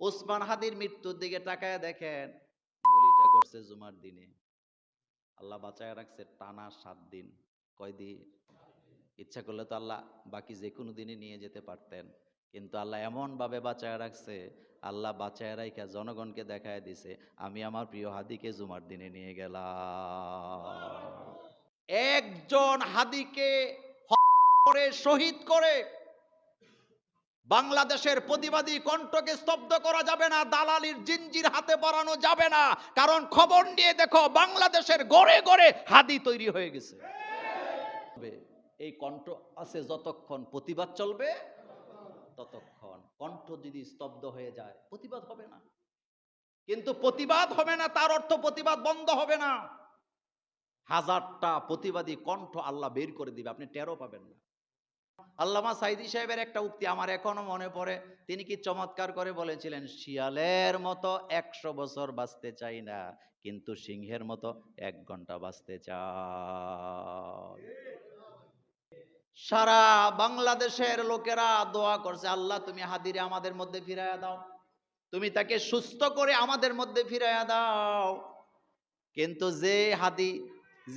ওসমান হাদির মৃত্যুর দিকে তাকায় দেখেন, গুলিটা করছে জুমার দিনে। আল্লাহ বাঁচায় রাখছে টানা সাত দিন। কয়দিন? ইচ্ছা করলে তো আল্লাহ বাকি যে কোনো দিনে নিয়ে যেতে পারতেন। কিন্তু আল্লাহ এমন ভাবে বাঁচায় রাখছে, আল্লাহ বাঁচায় রাখা জনগণকে দেখায় দিছে, আমি আমার প্রিয় হাদিকে জুমার দিনে নিয়ে গেলাম। একজন হাদিকে করে, শহীদ করে বাংলাদেশের প্রতিবাদী কণ্ঠকে স্তব্ধ করা যাবে না, দালালির জিঞ্জির হাতে পরানো যাবে না। কারণ খবর নিয়ে দেখো, বাংলাদেশের গড়ে গড়ে হাদি তৈরি হয়ে গেছে। এই কণ্ঠ আছে যতক্ষণ প্রতিবাদ চলবে, ততক্ষণ কণ্ঠ যদি স্তব্ধ হয়ে যায়, প্রতিবাদ হবে না। কিন্তু প্রতিবাদ হবে না, তার অর্থ প্রতিবাদ বন্ধ হবে না। হাজারটা প্রতিবাদী কণ্ঠ আল্লাহ বের করে দিবে, আপনি টেরও পাবেন না। আল্লামা সাইদি সাহেবের একটা উক্তি আমার এখনও মনে পড়ে। তিনি কি চমৎকার করে বলেছিলেন, শিয়ালের মতো একশো বছর বাঁচতে চাই না, কিন্তু সিংহের মতো এক ঘণ্টা বাঁচতে চাই। সারা বাংলাদেশের লোকেরা দোয়া করছে, আল্লাহ, তুমি হাদিরে আমাদের মধ্যে ফিরাইয়া দাও। তুমি তাকে সুস্থ করে আমাদের মধ্যে ফিরাইয়া দাও। কিন্তু যে হাদি,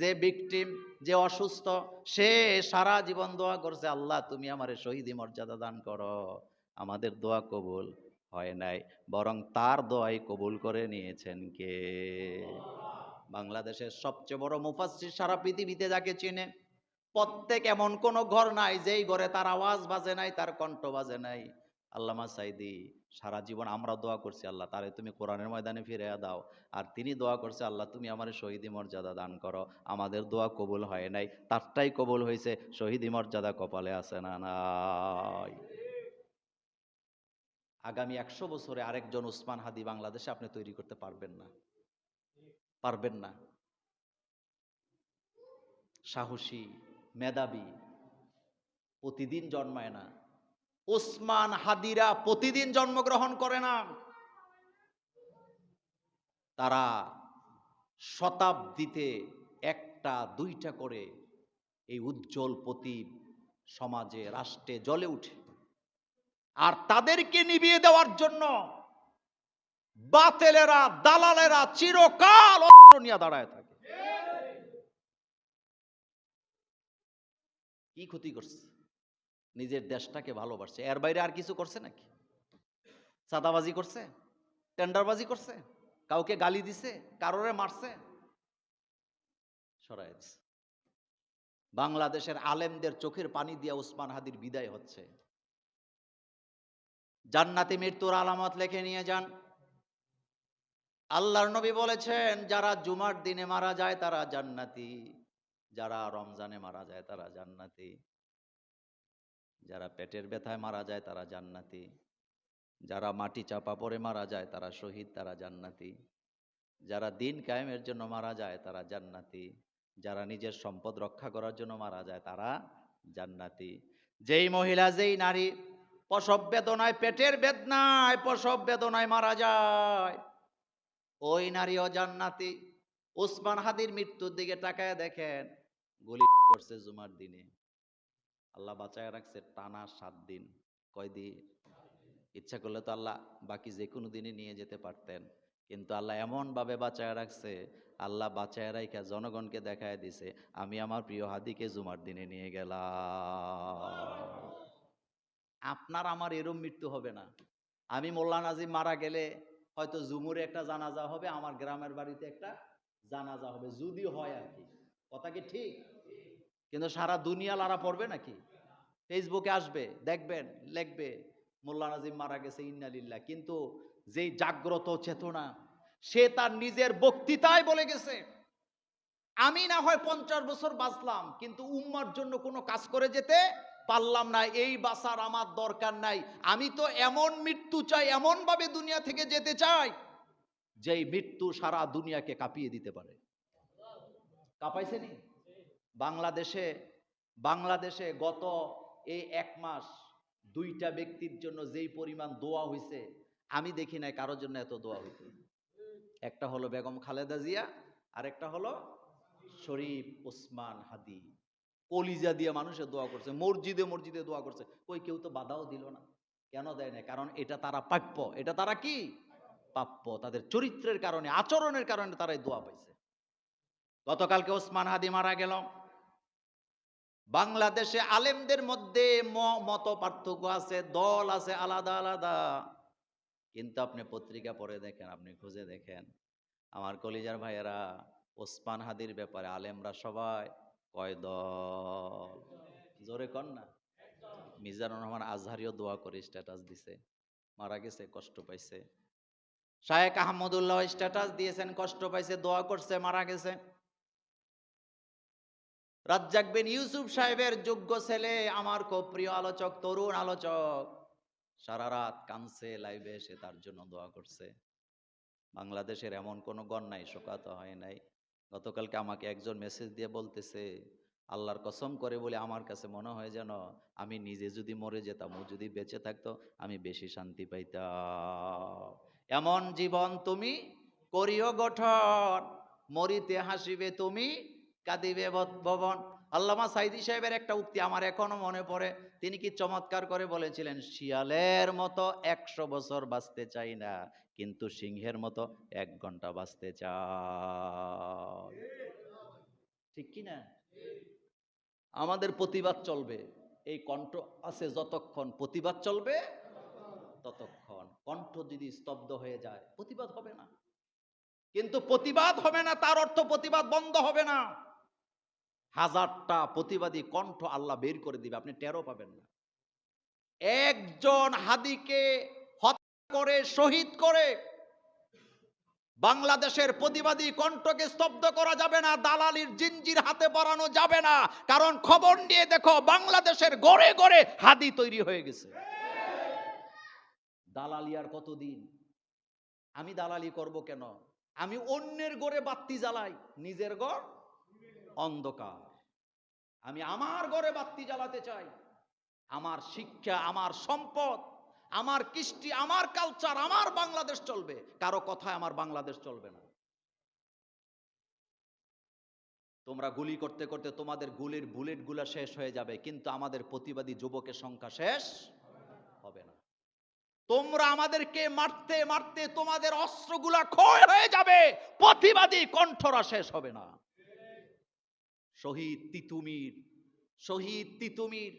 যে ভিকটিম যে অসুস্থ, সে সারা জীবন দোয়া করছে, আল্লাহ, তুমি আমারে শহীদি মর্যাদা দান করো। আমাদের দোয়া কবুল হয় নাই, বরং তার দোয়াই কবুল করে নিয়েছেন কে? বাংলাদেশের সবচেয়ে বড় মুফাসসির সারা পৃথিবীতে যাকে চেনে, প্রত্যেক এমন কোন ঘর নাই যেই ঘরে তার আওয়াজ বাজে নাই, তার কণ্ঠ বাজে নাই। আল্লামা সাইদি, সারা জীবন আমরা দোয়া করছি, আল্লাহ, তারে তুমি কোরআনের ময়দানে ফিরে দাও। আর তিনি দোয়া করছে, আল্লাহ, তুমি আমার শহীদি মর্যাদা দান করো। আমাদের দোয়া কবুল হয় নাই। তারটাই কবুল হয়েছে শহীদি মর্যাদা কপালে আছে না নাই? আগামী একশো বছরে আরেকজন উসমান হাদি বাংলাদেশে আপনি তৈরি করতে পারবেন না। পারবেন না। সাহসী, মেধাবী, প্রতিদিন জন্মায় না। ওসমান হাদিরা প্রতিদিন জন্মগ্রহণ করে না। তারা শতাব্দীতে একটা, দুইটা করে এই উজ্জ্বল প্রতীপ সমাজে, রাষ্ট্রে জ্বলে উঠে। আর তাদেরকে নিভিয়ে দেওয়ার জন্য বাতেলেরা, দালালেরা চিরকাল নিয়ে দাঁড়ায় থাকে। কি ক্ষতি করছে? নিজের দেশটাকে ভালোবাসছে। এর বাইরে আর কিছু করছে নাকি? সাদাবাজি করছে? টেন্ডারবাজি করছে? কাউকে গালি দিছে? কারোরে মারছে? বাংলাদেশের আলেমদের চোখের পানি দিয়া উসমান হাদির বিদায় হচ্ছে। জান্নাতি মৃত্যুর আলামত লেখে নিয়ে যান। আল্লাহর নবী বলেছেন, যারা জুমার দিনে মারা যায় তারা জান্নাতি, যারা রমজানে মারা যায় তারা জান্নাতি। যারা পেটের ব্যথায় মারা যায় তারা জান্নাতি, যারা মাটি চাপা পরে মারা যায় তারা শহীদ, তারা জান্নাতি, যারা দিন কায়েমের জন্য মারা যায় তারা জান্নাতি, যারা নিজের সম্পদ রক্ষা করার জন্য মারা যায় তারা জান্নাতি। যেই মহিলা, যেই নারী প্রসব বেদনায়, পেটের বেদনায় প্রসব বেদনায় মারা যায়, ওই নারীও জান্নাতি। ওসমান হাদির মৃত্যুর দিকে তাকায় দেখেন, গুলি করছে জুমার দিনে। আল্লাহ বাঁচায় রাখছে টানা সাত দিন। কয়দিন ইচ্ছা করলে তো আল্লাহ বাকি যে কোনো দিনই নিয়ে যেতে পারতেন। কিন্তু আল্লাহ এমন ভাবে বাঁচায় রাখছে, আল্লাহ বাঁচায় রাখা জনগণকে দেখায় দিছে, আমি আমার প্রিয় হাদিকে জুমার দিনে নিয়ে গেলাম। আপনার আমার এরম মৃত্যু হবে না। আমি মোল্লা নাজিম মারা গেলে হয়তো জুমুরে একটা জানাজা হবে, আমার গ্রামের বাড়িতে একটা জানাজা হবে, যদি হয় আর কি। কথা কি ঠিক? কিন্তু সারা দুনিয়া লারা পড়বে নাকি? ফেসবুকে আসবে, দেখবেন, লিখবে, মোল্লা নাজিম মারা গেছে ইন্নালিল্লাহ কিন্তু যেই জাগ্রত চেতনা, সে তার নিজের বক্তৃতায় বলে গেছে, আমি না হয় পঞ্চাশ বছর বাঁচলাম, কিন্তু উম্মার জন্য কোনো কাজ করে যেতে পারলাম না, এই বাসার আমার দরকার নাই। আমি তো এমন মৃত্যু চাই এমন ভাবে দুনিয়া থেকে যেতে চাই, যেই মৃত্যু সারা দুনিয়াকে কাঁপিয়ে দিতে পারে। কাঁপাইছে নি বাংলাদেশে বাংলাদেশে গত এই এক মাস দুইটা ব্যক্তির জন্য যেই পরিমাণ দোয়া হইছে, আমি দেখি নাই কারোর জন্য এত দোয়া হইতে। একটা হলো বেগম খালেদা জিয়া আর একটা হলো শরীফ ওসমান হাদি। কলিজা দিয়ে মানুষের দোয়া করছে, মসজিদে মসজিদে দোয়া করছে। কই কেউ তো বাধাও দিল না। কেন দেয় না কারণ এটা তারা প্রাপ্য। এটা তারা কি? প্রাপ্য। তাদের চরিত্রের কারণে, আচরণের কারণে তারা এই দোয়া পাইছে। গতকালকে ওসমান হাদি মারা গেল। বাংলাদেশে আলেমদের মধ্যে মত পার্থক্য আছে, দল আছে আলাদা আলাদা। কিন্তু আপনি পত্রিকা পড়ে দেখেন, আপনি খুঁজে দেখেন, আমার কলিজার ভাইয়েরা, ওসমান হাদির ব্যাপারে আলেমরা সবাই কয় দল? জোরে কর না। মিজানুর রহমান আজহারিও দোয়া করে স্ট্যাটাস দিছে। মারা গেছে, কষ্ট পাইছে। শায়েক আহমদুল্লাহ স্ট্যাটাস দিয়েছেন, কষ্ট পাইছে, দোয়া করছে, মারা গেছে। রাজ্জাক বিন ইউসুফ সাহেবের যোগ্য ছেলে, আমার খুব প্রিয় আলোচক, তরুণ আলোচক। সারা রাত কানছে লাইভে এসে তার জন্য দোয়া করছে। বাংলাদেশের এমন কোনো গণ নাই, শোকাত হয় নাই। গতকালকে আমাকে একজন মেসেজ দিয়ে বলতেছে, আল্লাহর কসম করে বলে আমার কাছে মনে হয় যেন আমি নিজে যদি মরে যেতাম, ও যদি বেঁচে থাকতো, আমি বেশি শান্তি পাইতাম। এমন জীবন তুমি করিও গঠন, মরিতে হাসিবে তুমি কাঁদিবে ভবন। আল্লামা সাইদি সাহেবের একটা উক্তি আমার এখনও মনে পড়ে। তিনি কি চমৎকার করে বলেছিলেন, শিয়ালের মতো একশো বছর বাঁচতে চাই না, কিন্তু সিংহের মতো এক ঘণ্টা বাঁচতে চাই। ঠিক কি না? আমাদের প্রতিবাদ চলবে। এই কণ্ঠ আছে যতক্ষণ প্রতিবাদ চলবে, ততক্ষণ। কণ্ঠ যদি স্তব্ধ হয়ে যায়, প্রতিবাদ হবে না। কিন্তু প্রতিবাদ হবে না, তার অর্থ প্রতিবাদ বন্ধ হবে না। হাজারটা প্রতিবাদী কণ্ঠ আল্লাহ বের করে দিবে, আপনি টেরও পাবেন না। একজন হাদিকে হত্যা করে, শহীদ করে, বাংলাদেশের প্রতিবাদী কণ্ঠকে স্তব্ধ করা যাবে না, দালালির জিঞ্জির হাতে পরানো যাবে না, কারণ খবর নিয়ে দেখো বাংলাদেশের গড়ে গড়ে হাদি তৈরি হয়ে গেছে। দালালি আর কতদিন? আমি দালালি করব কেন? আমি অন্যের গড়ে বাত্তি জ্বালাই, নিজের গড় অন্ধকার। আমি আমার ঘরে বাত্তি জ্বালাতে চাই। আমার শিক্ষা, আমার সম্পদ, আমার কৃষ্টি, আমার কালচার আমার বাংলাদেশ চলবে। কারও কথায় আমার বাংলাদেশ চলবে না। তোমরা গুলি করতে করতে তোমাদের গুলির বুলেটগুলা শেষ হয়ে যাবে, কিন্তু আমাদের প্রতিবাদী যুবকের সংখ্যা শেষ হবে না। তোমরা আমাদেরকে মারতে মারতে তোমাদের অস্ত্রগুলা ক্ষয় হয়ে যাবে। প্রতিবাদী কণ্ঠরা শেষ হবে না। শহীদ তিতুমির শহীদ তিতুমির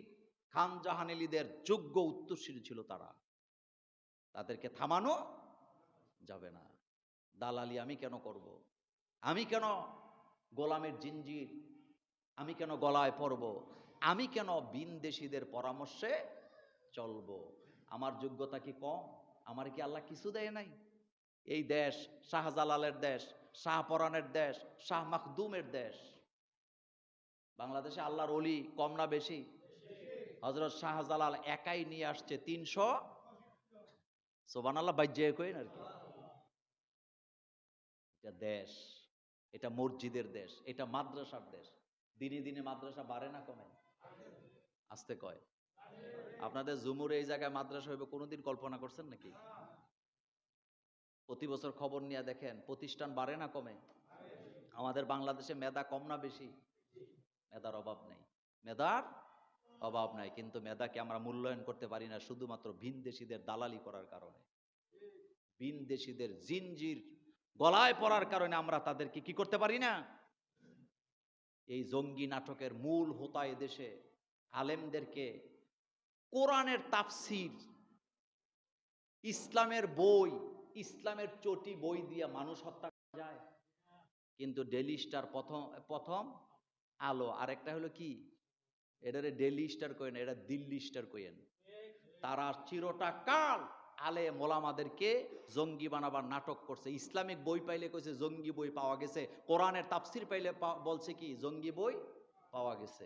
খান জাহানেলিদের যোগ্য উত্তরসূরি ছিল তারা। তাদেরকে থামানো যাবে না। দালালি আমি কেন করব। আমি কেন গোলামের জিঞ্জির? আমি কেন গলায় পরব? আমি কেন বিনদেশীদের পরামর্শে চলবো? আমার যোগ্যতা কি কম? আমার কি আল্লাহ কিছু দেয় নাই? এই দেশ শাহজালালের দেশ, শাহপরানের দেশ, শাহ মাখদুমের দেশ। বাংলাদেশে আল্লাহর অলি কম না বেশি? হজরত শাহজালাল একাই নিয়ে আসছে তিনশো। সোবান আল্লাহ বাজ্যে কইন আর কি? এটা দেশ, এটা মসজিদের দেশ, এটা মাদ্রাসার দেশ। দিনে দিনে মাদ্রাসা বাড়ে না কমে? আসতে কয়। আপনাদের জুমুর এই জায়গায় মাদ্রাসা হইবে কোনোদিন কল্পনা করছেন নাকি? প্রতি বছর খবর নিয়ে দেখেন, প্রতিষ্ঠান বাড়ে না কমে? আমাদের বাংলাদেশে মেধা কম না বেশি? মেধার অভাব নেই। মেধার অভাব নাই, কিন্তু মেধাকে আমরা মূল্যায়ন করতে পারি না শুধুমাত্র ভিনদেশীদের দালালি করার কারণে। ভিনদেশীদের জিনজির গলায় পড়ার কারণে আমরা তাদেরকে কি করতে পারি না? এই জঙ্গি নাটকের মূল হোতা দেশে আলেমদেরকে কোরআনের তাফসির, ইসলামের বই, ইসলামের চটি বই দিয়ে মানুষ হত্যা করা যায়। কিন্তু ডেলি স্টার প্রথম প্রথম আলো আর একটা হলো কি? এটারে ডেলি স্টার কয়েন এটা দিল্লি স্টার কয়েন তারা চিরটা কাল আলে মোলামাদেরকে জঙ্গি বানাবার নাটক করছে। ইসলামিক বই পাইলে কইছে, জঙ্গি বই পাওয়া গেছে। কোরআনের তাফসির পাইলে বলছে কি, জঙ্গি বই পাওয়া গেছে।